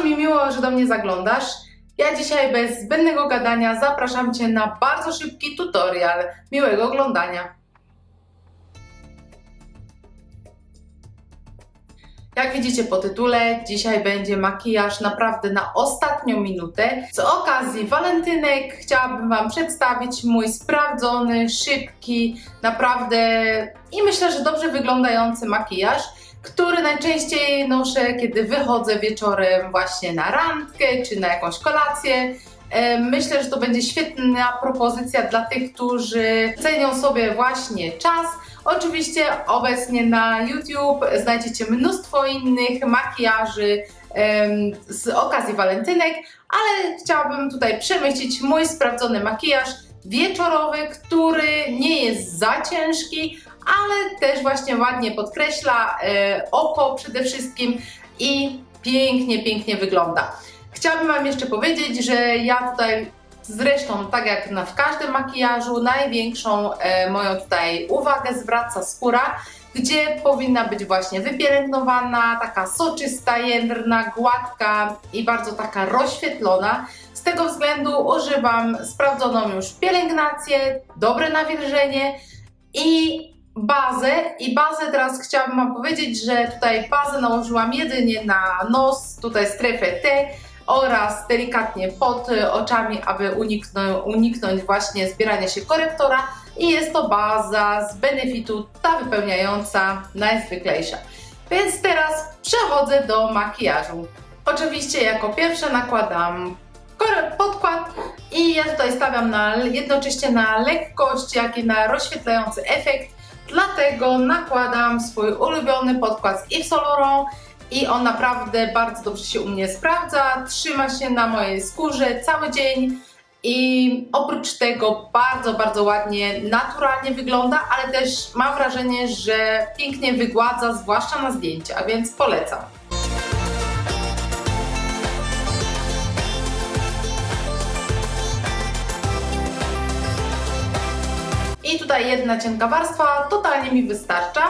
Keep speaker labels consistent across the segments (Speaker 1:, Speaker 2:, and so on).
Speaker 1: Bardzo mi miło, że do mnie zaglądasz. Ja dzisiaj bez zbędnego gadania zapraszam Cię na bardzo szybki tutorial. Miłego oglądania. Jak widzicie po tytule, dzisiaj będzie makijaż naprawdę na ostatnią minutę. Z okazji walentynek chciałabym Wam przedstawić mój sprawdzony, szybki, naprawdę i myślę, że dobrze wyglądający makijaż, który najczęściej noszę, kiedy wychodzę wieczorem właśnie na randkę czy na jakąś kolację. E, Myślę, że to będzie świetna propozycja dla tych, którzy cenią sobie właśnie czas. Oczywiście obecnie na YouTube znajdziecie mnóstwo innych makijaży z okazji walentynek, ale chciałabym tutaj przemyślić mój sprawdzony makijaż wieczorowy, który nie jest za ciężki, ale też właśnie ładnie podkreśla e, oko przede wszystkim i pięknie, pięknie wygląda. Chciałabym Wam jeszcze powiedzieć, że ja tutaj zresztą tak jak na, w każdym makijażu największą e, moją tutaj uwagę zwraca skóra, gdzie powinna być właśnie wypielęgnowana, taka soczysta, jędrna, gładka i bardzo taka rozświetlona. Z tego względu używam sprawdzoną już pielęgnację, dobre nawilżenie i bazę. I bazę teraz chciałabym Wam powiedzieć, że tutaj bazę nałożyłam jedynie na nos, tutaj strefę T oraz delikatnie pod oczami, aby uniknąć, uniknąć właśnie zbierania się korektora. I jest to baza z benefitu, ta wypełniająca najzwyklejsza. Więc teraz przechodzę do makijażu. Oczywiście jako pierwsze nakładam podkład i ja tutaj stawiam na, jednocześnie na lekkość, jak i na rozświetlający efekt. Dlatego nakładam swój ulubiony podkład z Yves Saint Laurent i on naprawdę bardzo dobrze się u mnie sprawdza, trzyma się na mojej skórze cały dzień i oprócz tego bardzo, bardzo ładnie, naturalnie wygląda, ale też mam wrażenie, że pięknie wygładza, zwłaszcza na zdjęcia, więc polecam. I tutaj jedna cienka warstwa totalnie mi wystarcza.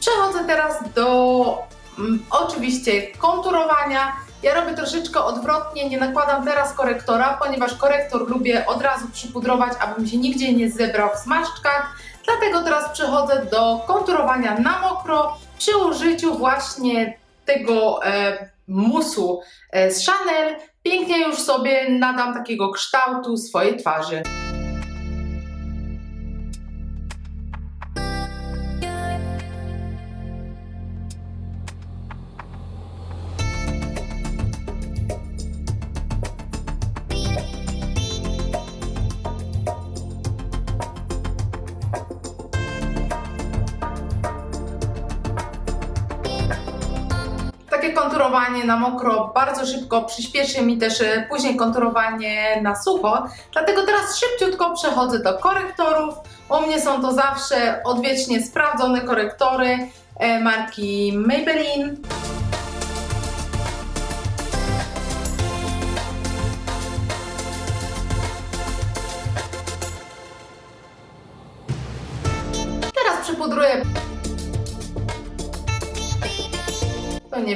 Speaker 1: Przechodzę teraz do mm, oczywiście konturowania. Ja robię troszeczkę odwrotnie, nie nakładam teraz korektora, ponieważ korektor lubię od razu przypudrować, aby mi się nigdzie nie zebrał w zmarszczkach. Dlatego teraz przechodzę do konturowania na mokro przy użyciu właśnie tego e, musu e, z Chanel. Pięknie już sobie nadam takiego kształtu swojej twarzy. Na mokro bardzo szybko przyspieszy mi też e, później konturowanie na sucho. Dlatego teraz szybciutko przechodzę do korektorów. U mnie są to zawsze odwiecznie sprawdzone korektory e, marki Maybelline.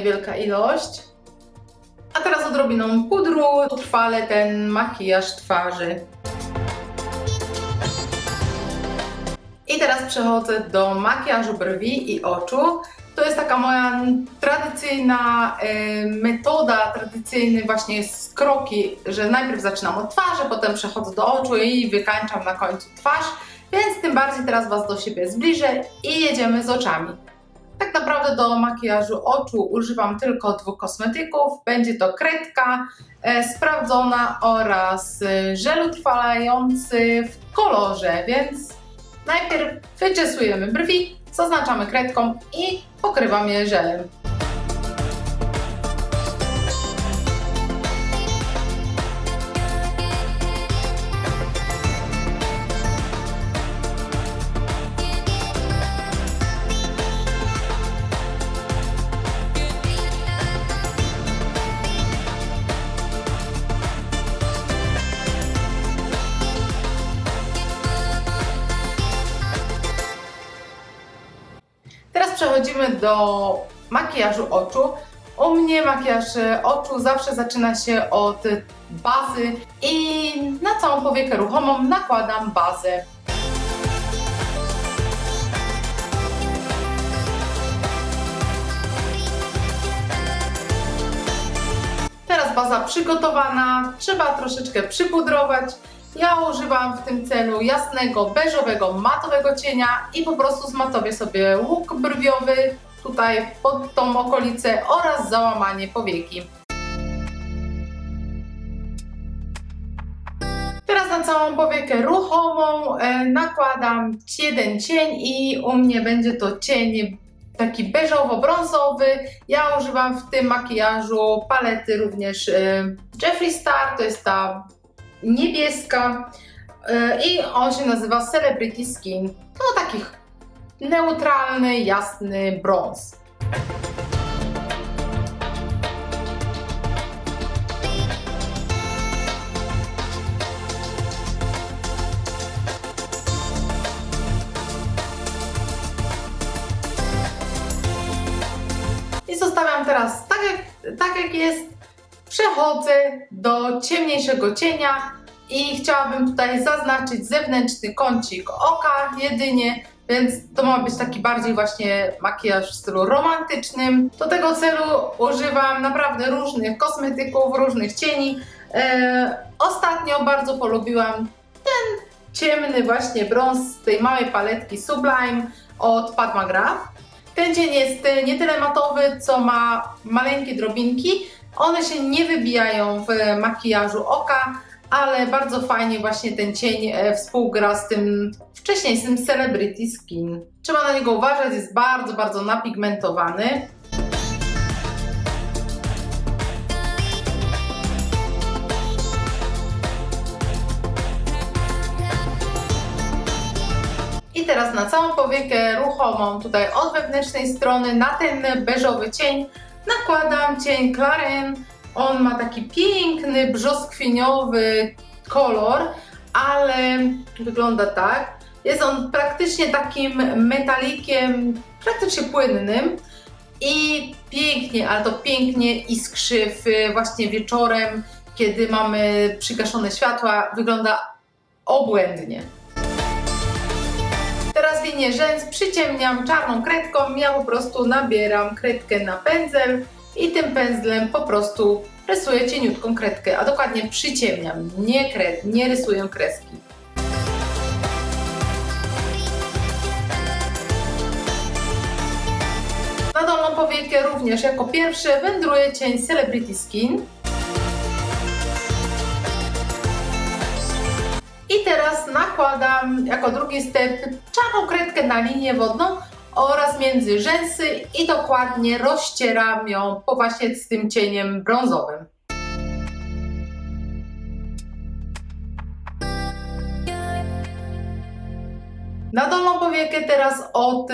Speaker 1: Niewielka ilość. A teraz odrobiną pudru utrwalę ten makijaż twarzy. I teraz przechodzę do makijażu brwi i oczu. To jest taka moja tradycyjna y, metoda, tradycyjny właśnie jest kroki, że najpierw zaczynam od twarzy, potem przechodzę do oczu i wykańczam na końcu twarz. Więc tym bardziej teraz Was do siebie zbliżę i jedziemy z oczami. Tak naprawdę do makijażu oczu używam tylko dwóch kosmetyków. Będzie to kredka e, sprawdzona oraz e, żel utrwalający w kolorze, więc najpierw wyczesujemy brwi, zaznaczamy kredką i pokrywam je żelem. Przechodzimy do makijażu oczu. U mnie makijaż e, oczu zawsze zaczyna się od bazy i na całą powiekę ruchomą nakładam bazę. Teraz baza przygotowana, trzeba troszeczkę przypudrować. Ja używam w tym celu jasnego, beżowego, matowego cienia i po prostu zmatowię sobie łuk brwiowy tutaj pod tą okolicę oraz załamanie powieki. Teraz na całą powiekę ruchomą e, nakładam jeden cień i u mnie będzie to cień taki beżowo-brązowy. Ja używam w tym makijażu palety również e, Jeffree Star, to jest ta niebieska e, i on się nazywa Celebrity Skin. To taki neutralny, jasny brąz. I zostawiam teraz tak jak, tak jak jest. Przechodzę do ciemniejszego cienia i chciałabym tutaj zaznaczyć zewnętrzny kącik oka jedynie, więc to ma być taki bardziej właśnie makijaż w stylu romantycznym. Do tego celu używam naprawdę różnych kosmetyków, różnych cieni. E, ostatnio bardzo polubiłam ten ciemny właśnie brąz z tej małej paletki Sublime od Pat McGrath. Ten cień jest e, nie tyle matowy, co ma maleńkie drobinki. One się nie wybijają w makijażu oka, ale bardzo fajnie właśnie ten cień e, współgra z tym wcześniejszym Celebrity Skin. Trzeba na niego uważać, jest bardzo, bardzo napigmentowany. I teraz na całą powiekę ruchomą, tutaj od wewnętrznej strony na ten beżowy cień nakładam cień Claren. On ma taki piękny, brzoskwiniowy kolor, ale wygląda tak. Jest on praktycznie takim metalikiem, praktycznie płynnym i pięknie, ale to pięknie iskrzy w, właśnie wieczorem, kiedy mamy przygaszone światła. Wygląda obłędnie. Linię rzęs przyciemniam czarną kredką, ja po prostu nabieram kredkę na pędzel i tym pędzlem po prostu rysuję cieniutką kredkę, a dokładnie przyciemniam, nie, kred, nie rysuję kreski. Na dolną powiekę również jako pierwszy wędruje cień Celebrity Skin. I teraz nakładam jako drugi step czarną kredkę na linię wodną oraz między rzęsy i dokładnie rozcieram ją po właśnie z tym cieniem brązowym. Na dolną powiekę teraz od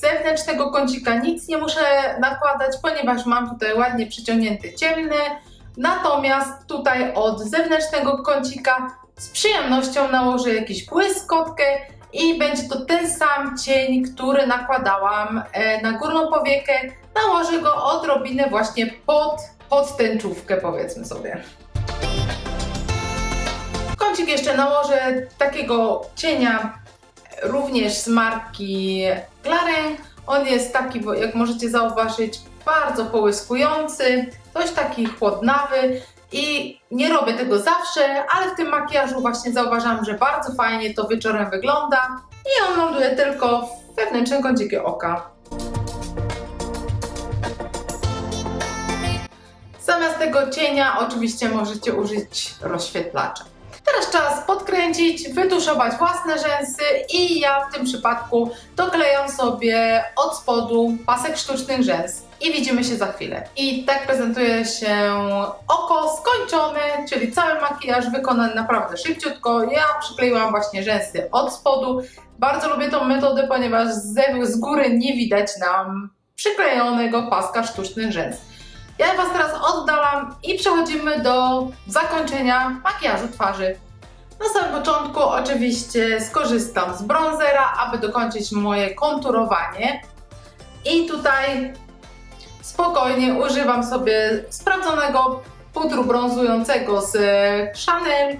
Speaker 1: zewnętrznego kącika nic nie muszę nakładać, ponieważ mam tutaj ładnie przyciągnięty ciemny. Natomiast tutaj od zewnętrznego kącika z przyjemnością nałożę jakiś błyskotkę i będzie to ten sam cień, który nakładałam e, na górną powiekę. Nałożę go odrobinę właśnie pod, pod tęczówkę, powiedzmy sobie. W kącik jeszcze nałożę takiego cienia również z marki Claren. On jest taki, jak możecie zauważyć, bardzo połyskujący, dość taki chłodnawy i nie robię tego zawsze, ale w tym makijażu właśnie zauważam, że bardzo fajnie to wieczorem wygląda i on ląduje tylko w wewnętrznym oka. Zamiast tego cienia oczywiście możecie użyć rozświetlacza. Teraz czas podkręcić, wytuszować własne rzęsy i ja w tym przypadku doklejam sobie od spodu pasek sztucznych rzęs i widzimy się za chwilę. I tak prezentuje się oko skończone, czyli cały makijaż wykonany naprawdę szybciutko. Ja przykleiłam właśnie rzęsy od spodu. Bardzo lubię tą metodę, ponieważ z, góry nie widać nam przyklejonego paska sztucznych rzęs. Ja Was teraz oddalam i przechodzimy do zakończenia makijażu twarzy. Na samym początku oczywiście skorzystam z bronzera, aby dokończyć moje konturowanie. I tutaj spokojnie używam sobie sprawdzonego pudru brązującego z e, Chanel.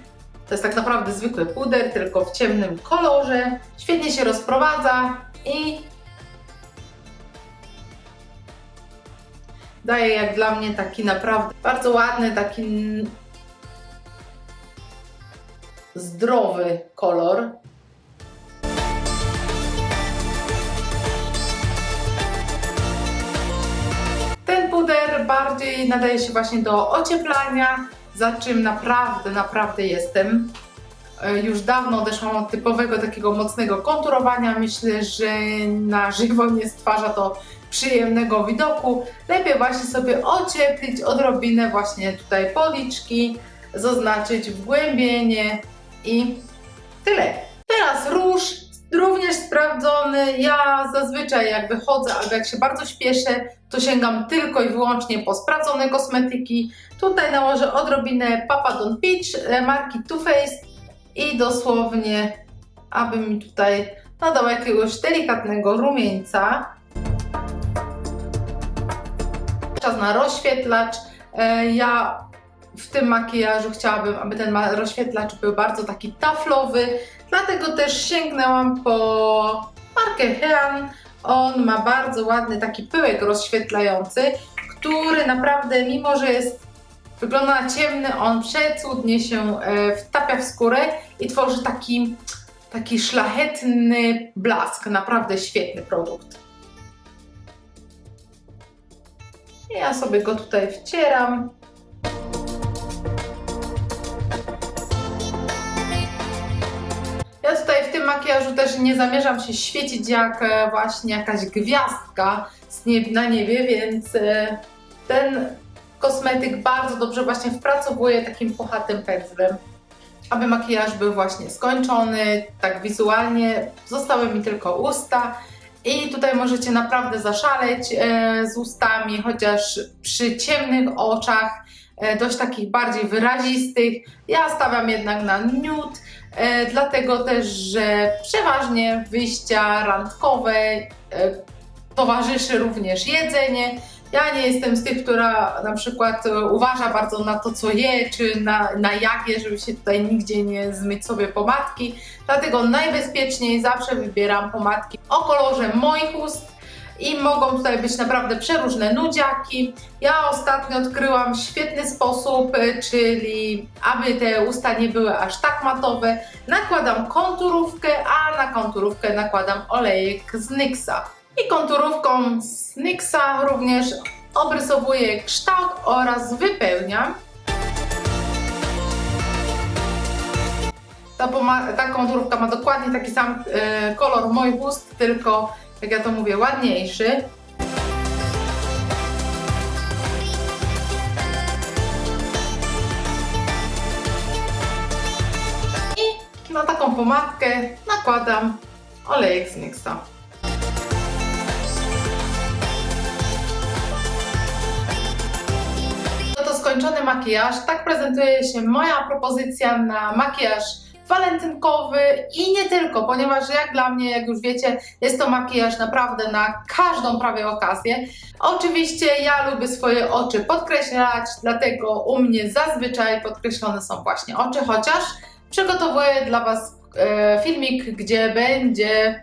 Speaker 1: To jest tak naprawdę zwykły puder, tylko w ciemnym kolorze. Świetnie się rozprowadza i daje jak dla mnie taki naprawdę bardzo ładny, taki zdrowy kolor. Ten puder bardziej nadaje się właśnie do ocieplania, za czym naprawdę, naprawdę jestem. E, Już dawno odeszłam od typowego takiego mocnego konturowania. Myślę, że na żywo nie stwarza to przyjemnego widoku. Lepiej właśnie sobie ocieplić odrobinę właśnie tutaj policzki, zaznaczyć wgłębienie i tyle. Teraz róż, również sprawdzony. Ja zazwyczaj jak wychodzę albo jak się bardzo śpieszę, to sięgam tylko i wyłącznie po sprawdzone kosmetyki. Tutaj nałożę odrobinę Papa Don't Peach e, marki Too Faced i dosłownie, aby mi tutaj nadał jakiegoś delikatnego rumieńca. Czas na rozświetlacz. E, Ja w tym makijażu chciałabym, aby ten rozświetlacz był bardzo taki taflowy, dlatego też sięgnęłam po markę Hean. On ma bardzo ładny taki pyłek rozświetlający, który naprawdę, mimo że jest wygląda na ciemny, on przecudnie się e, wtapia w skórę i tworzy taki, taki szlachetny blask. Naprawdę świetny produkt. Ja sobie go tutaj wcieram. Ja tutaj w tym makijażu też nie zamierzam się świecić jak e, właśnie jakaś gwiazdka na niebie, więc e, ten kosmetyk bardzo dobrze właśnie wpracowuje takim puchatym pędzlem. Aby makijaż był właśnie skończony, tak wizualnie, zostały mi tylko usta. I tutaj możecie naprawdę zaszaleć e, z ustami, chociaż przy ciemnych oczach, e, dość takich bardziej wyrazistych. Ja stawiam jednak na nude, e, dlatego też, że przeważnie wyjścia randkowe towarzyszy również jedzenie. Ja nie jestem z tych, która na przykład e, uważa bardzo na to, co je, czy na, na jak je, żeby się tutaj nigdzie nie zmyć sobie pomadki. Dlatego najbezpieczniej zawsze wybieram pomadki o kolorze moich ust i mogą tutaj być naprawdę przeróżne nudziaki. Ja ostatnio odkryłam świetny sposób, e, czyli aby te usta nie były aż tak matowe, nakładam konturówkę, a na konturówkę nakładam olejek z NYXa. I konturówką z NYXa również obrysowuję kształt oraz wypełniam. Ta, ta konturówka ma dokładnie taki sam e, kolor moich ust, tylko jak ja to mówię, ładniejszy. I na taką pomadkę nakładam olejek z NYXa. Skończony makijaż. Tak prezentuje się moja propozycja na makijaż walentynkowy i nie tylko, ponieważ jak dla mnie, jak już wiecie, jest to makijaż naprawdę na każdą prawie okazję. Oczywiście ja lubię swoje oczy podkreślać, dlatego u mnie zazwyczaj podkreślone są właśnie oczy, chociaż przygotowuję dla Was e, filmik, gdzie będzie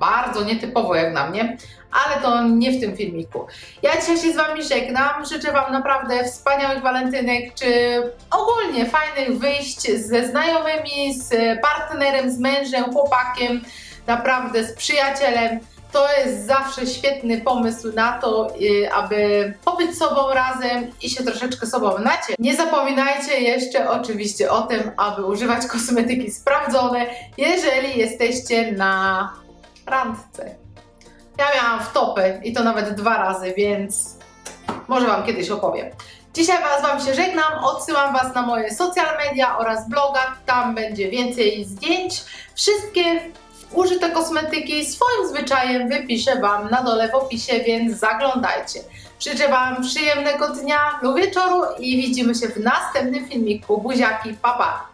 Speaker 1: bardzo nietypowo jak na mnie, ale to nie w tym filmiku. Ja dzisiaj się z Wami żegnam. Życzę Wam naprawdę wspaniałych walentynek, czy ogólnie fajnych wyjść ze znajomymi, z partnerem, z mężem, chłopakiem, naprawdę z przyjacielem. To jest zawsze świetny pomysł na to, y, aby pobyć sobą razem i się troszeczkę sobą naciec. Nie zapominajcie jeszcze oczywiście o tym, aby używać kosmetyki sprawdzone, jeżeli jesteście na randce. Ja miałam wtopy i to nawet dwa razy, więc może Wam kiedyś opowiem. Dzisiaj Was Wam się żegnam, odsyłam Was na moje social media oraz bloga, tam będzie więcej zdjęć. Wszystkie użyte kosmetyki swoim zwyczajem wypiszę Wam na dole w opisie, więc zaglądajcie. Życzę Wam przyjemnego dnia lub wieczoru i widzimy się w następnym filmiku. Buziaki, pa pa!